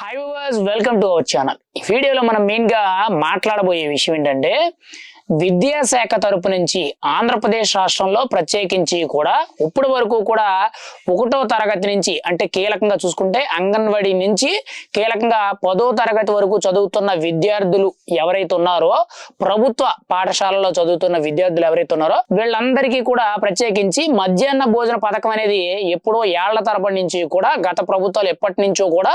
Hi welcome to our channel ఈ వీడియోలో మనం మెయిన్గా మాట్లాడబోయే విషయం ఏంటంటే విద్యాశాఖ తరపు నుంచి ఆంధ్రప్రదేశ్ రాష్ట్రంలో ప్రత్యేకించి కూడా ఇప్పటి వరకు కూడా ఒకటో తరగతి నుంచి అంటే కీలకంగా చూసుకుంటే అంగన్వాడీ నుంచి కీలకంగా పదో తరగతి వరకు చదువుతున్న విద్యార్థులు ఎవరైతే ఉన్నారో ప్రభుత్వ పాఠశాలలో చదువుతున్న విద్యార్థులు ఎవరైతే ఉన్నారో వీళ్ళందరికీ కూడా ప్రత్యేకించి మధ్యాహ్న భోజన పథకం అనేది ఎప్పుడో ఏళ్ళ తరబడి నుంచి కూడా గత ప్రభుత్వాలు ఎప్పటి నుంచో కూడా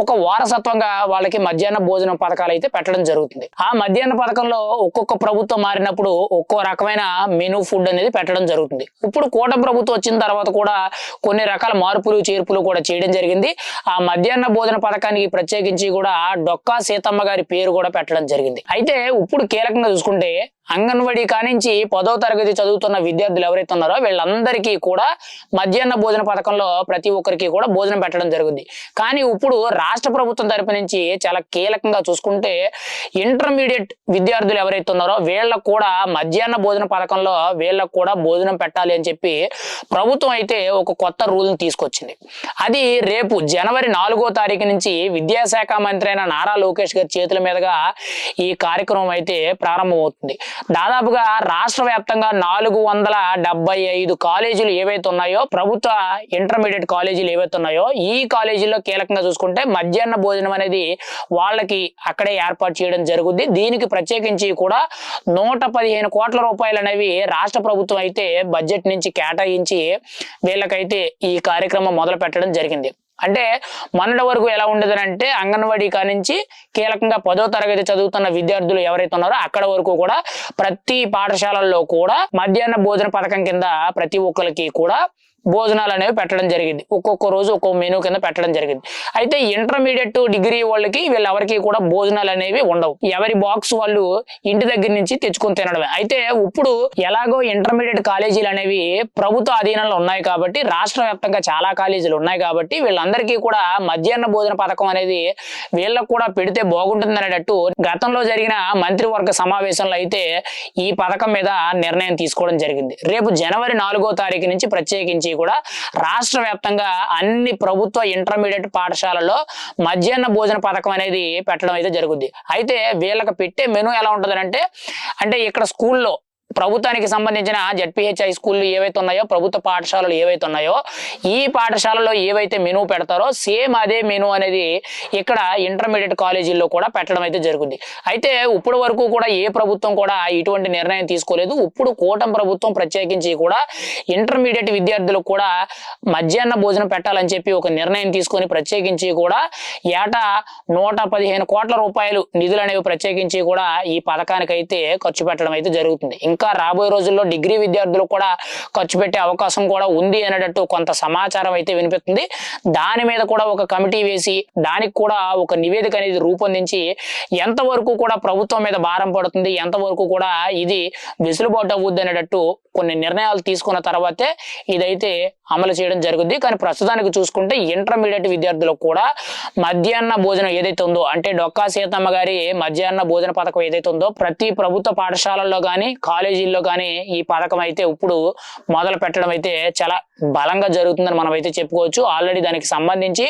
ఒక వారసత్వంగా వాళ్ళకి మధ్యాహ్న భోజన పథకాలు అయితే పెట్టడం జరుగుతుంది. ఆ మధ్యాహ్న పథకంలో ఒక్కొక్క ప్రభుత్వం మారినప్పుడు ఒక్కో రకమైన మెనూ ఫుడ్ అనేది పెట్టడం జరుగుతుంది. ఇప్పుడు కోట ప్రభుత్వం వచ్చిన తర్వాత కూడా కొన్ని రకాల మార్పులు చేర్పులు కూడా చేయడం జరిగింది. ఆ మధ్యాహ్న భోజన పథకానికి ప్రత్యేకించి కూడా డొక్కా సీతమ్మ గారి పేరు కూడా పెట్టడం జరిగింది. అయితే ఇప్పుడు కీలకంగా చూసుకుంటే అంగన్వాడీ కానించి పదో తరగతి చదువుతున్న విద్యార్థులు ఎవరైతే ఉన్నారో వీళ్ళందరికీ కూడా మధ్యాహ్న భోజన పథకంలో ప్రతి ఒక్కరికి కూడా భోజనం పెట్టడం జరిగింది కానీ ఇప్పుడు రాష్ట్ర ప్రభుత్వం తరపు నుంచి చాలా కీలకంగా చూసుకుంటే ఇంటర్మీడియట్ విద్యార్థులు ఎవరైతే ఉన్నారో వీళ్ళకు కూడా మధ్యాహ్న భోజన పథకంలో వీళ్ళకు కూడా భోజనం పెట్టాలి అని చెప్పి ప్రభుత్వం అయితే ఒక కొత్త రూల్ని తీసుకొచ్చింది. అది రేపు జనవరి నాలుగో తారీఖు నుంచి విద్యాశాఖ మంత్రి అయిన నారా లోకేష్ గారి చేతుల మీదుగా ఈ కార్యక్రమం అయితే ప్రారంభమవుతుంది. దాదాపుగా రాష్ట్ర వ్యాప్తంగా నాలుగు వందల డెబ్బై ఐదు కాలేజీలు ఏవైతే ఉన్నాయో ప్రభుత్వ ఇంటర్మీడియట్ కాలేజీలు ఏవైతే ఉన్నాయో ఈ కాలేజీల్లో కీలకంగా చూసుకుంటే మధ్యాహ్న భోజనం అనేది వాళ్ళకి అక్కడే ఏర్పాటు చేయడం జరుగుద్ది. దీనికి ప్రత్యేకించి కూడా నూట పదిహేను కోట్ల రూపాయలు అనేవి రాష్ట్ర ప్రభుత్వం అయితే బడ్జెట్ నుంచి కేటాయించి వీళ్ళకైతే ఈ కార్యక్రమం మొదలు పెట్టడం జరిగింది. అంటే మొన్నటి వరకు ఎలా ఉండేదని అంటే అంగన్వాడీ కానించి కీలకంగా పదో తరగతి చదువుతున్న విద్యార్థులు ఎవరైతే ఉన్నారో అక్కడ వరకు కూడా ప్రతి పాఠశాలల్లో కూడా మధ్యాహ్న భోజన పథకం కింద ప్రతి ఒక్కరికి కూడా భోజనాలు అనేవి పెట్టడం జరిగింది. ఒక్కొక్క రోజు ఒక్కొక్క మెనూ కింద పెట్టడం జరిగింది. అయితే ఇంటర్మీడియట్ డిగ్రీ వాళ్ళకి వీళ్ళెవరికి కూడా భోజనాలు అనేవి ఉండవు. ఎవరి బాక్స్ వాళ్ళు ఇంటి దగ్గర నుంచి తెచ్చుకొని తినడమే. అయితే ఇప్పుడు ఎలాగో ఇంటర్మీడియట్ కాలేజీలు అనేవి ప్రభుత్వ అధీనంలో ఉన్నాయి కాబట్టి రాష్ట్ర వ్యాప్తంగా చాలా కాలేజీలు ఉన్నాయి కాబట్టి వీళ్ళందరికీ కూడా మధ్యాహ్న భోజన పథకం అనేది వీళ్ళకు కూడా పెడితే బాగుంటుంది అనేటట్టు గతంలో జరిగిన మంత్రివర్గ సమావేశంలో అయితే ఈ పథకం మీద నిర్ణయం తీసుకోవడం జరిగింది. రేపు జనవరి నాలుగో తారీఖు నుంచి ప్రత్యేకించి కూడా రాష్ట్ర వ్యాప్తంగా అన్ని ప్రభుత్వ ఇంటర్మీడియట్ పాఠశాలలో మధ్యాహ్న భోజన పథకం అనేది పెట్టడం అయితే జరుగుద్ది. అయితే వీళ్ళకి పెట్టే మెనూ ఎలా ఉంటుంది అంటే అంటే ఇక్కడ స్కూల్లో ప్రభుత్వానికి సంబంధించిన జడ్పిహెచ్ హై స్కూళ్ళు ఏవైతే ఉన్నాయో ప్రభుత్వ పాఠశాలలు ఏవైతే ఉన్నాయో ఈ పాఠశాలలో ఏవైతే మెనూ పెడతారో సేమ్ అదే మెనూ అనేది ఇక్కడ ఇంటర్మీడియట్ కాలేజీల్లో కూడా పెట్టడం అయితే జరుగుతుంది అయితే ఇప్పుడు వరకు కూడా ఏ ప్రభుత్వం కూడా ఇటువంటి నిర్ణయం తీసుకోలేదు. ఇప్పుడు కూటమి ప్రభుత్వం ప్రత్యేకించి కూడా ఇంటర్మీడియట్ విద్యార్థులకు కూడా మధ్యాహ్న భోజనం పెట్టాలని చెప్పి ఒక నిర్ణయం తీసుకొని ప్రత్యేకించి కూడా ఏటా నూట పదిహేను కోట్ల రూపాయలు నిధులు అనేవి ప్రత్యేకించి కూడా ఈ పథకానికి అయితే ఖర్చు పెట్టడం అయితే జరుగుతుంది. ఇంకా రాబోయే రోజుల్లో డిగ్రీ విద్యార్థులు కూడా ఖర్చు పెట్టే అవకాశం కూడా ఉంది అనేటట్టు కొంత సమాచారం అయితే వినిపిస్తుంది. దాని మీద కూడా ఒక కమిటీ వేసి దానికి కూడా ఒక నివేదిక అనేది రూపొందించి ఎంతవరకు కూడా ప్రభుత్వం మీద భారం పడుతుంది ఎంతవరకు కూడా ఇది వెసులుబాటు అవుద్ది అనేటట్టు కొన్ని నిర్ణయాలు తీసుకున్న తర్వాతే ఇదైతే అమలు చేయడం జరుగుద్ది. కానీ ప్రస్తుతానికి చూసుకుంటే ఇంటర్మీడియట్ విద్యార్థులకు కూడా మధ్యాహ్న భోజనం ఏదైతే ఉందో అంటే డొక్కా సీతమ్మ గారి మధ్యాహ్న భోజన పథకం ఏదైతే ఉందో ప్రతి ప్రభుత్వ పాఠశాలల్లో కానీ కాలేజీల్లో కానీ ఈ పథకం అయితే ఇప్పుడు మొదలు పెట్టడం అయితే చాలా బలంగా జరుగుతుందని మనం అయితే చెప్పుకోవచ్చు. ఆల్రెడీ దానికి సంబంధించి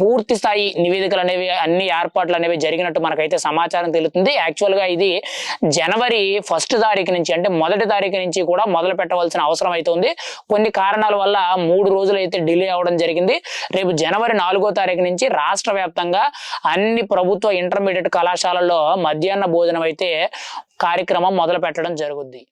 పూర్తి స్థాయి నివేదికలు అనేవి అన్ని ఏర్పాట్లు అనేవి జరిగినట్టు మనకైతే సమాచారం తెలుస్తుంది. యాక్చువల్గా ఇది జనవరి ఫస్ట్ తారీఖు నుంచి అంటే మొదటి తారీఖు నుంచి కూడా మొదలు పెట్టవలసిన అవసరం అయితే ఉంది. కొన్ని కారణాలు వల్ల మూడు రోజులు అయితే డిలే అవడం జరిగింది. రేపు జనవరి నాలుగో తారీఖు నుంచి రాష్ట్ర వ్యాప్తంగా అన్ని ప్రభుత్వ ఇంటర్మీడియట్ కళాశాలల్లో మధ్యాహ్న భోజనం అయితే కార్యక్రమం మొదలు పెట్టడం జరుగుద్ది.